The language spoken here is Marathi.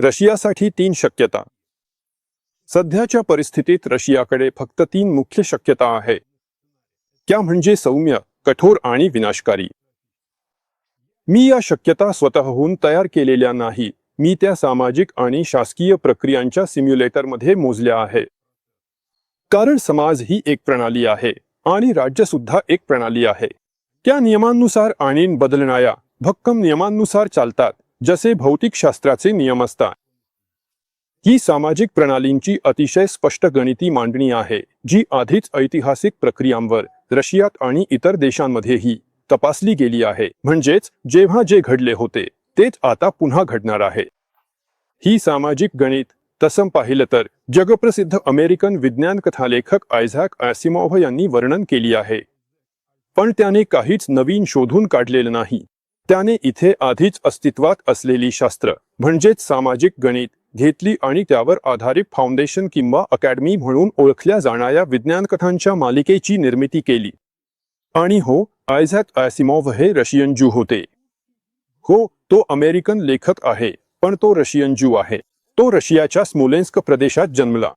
रशियासाठी तीन शक्यता. सध्याच्या परिस्थितीत रशियाकडे फक्त तीन मुख्य शक्यता आहे. त्या म्हणजे सौम्य कठोर आणि विनाशकारी. मी या शक्यता स्वतःहून तयार केलेल्या नाही. मी त्या सामाजिक आणि शासकीय प्रक्रियांच्या सिम्युलेटरमध्ये मोजल्या आहे. कारण समाज ही एक प्रणाली आहे आणि राज्य सुद्धा एक प्रणाली आहे. त्या नियमांनुसार आणि बदलणाऱ्या भक्कम नियमांनुसार चालतात. जसे भौतिकशास्त्राचे नियम असतात. ही सामाजिक प्रणालींची अतिशय स्पष्ट गणिती मांडणी आहे जी आधीच ऐतिहासिक प्रक्रियांवर रशियात आणि इतर देशांमध्येही तपासली गेली आहे. म्हणजेच जेव्हा जे घडले होते तेच आता पुन्हा घडणार आहे. ही सामाजिक गणित तसं पाहिलं तर जगप्रसिद्ध अमेरिकन विज्ञान कथालेखक आयझॅक ॲसिमोव्ह यांनी वर्णन केली आहे. पण त्याने काहीच नवीन शोधून काढलेलं नाही. त्याने इथे आधीच अस्तित्वात असलेली शास्त्र म्हणजेच सामाजिक गणित घेतली आणि त्यावर आधारित फाउंडेशन किंवा अकॅडमी म्हणून ओळखल्या जाणाऱ्या विज्ञान कथांच्या मालिकेची निर्मिती केली. आणि हो आयझॅक आयसिमॉव्ह हे रशियन जू होते. हो तो अमेरिकन लेखक आहे पण तो रशियन जू आहे. तो रशियाच्या स्मोलेन्स्क प्रदेशात जन्मला.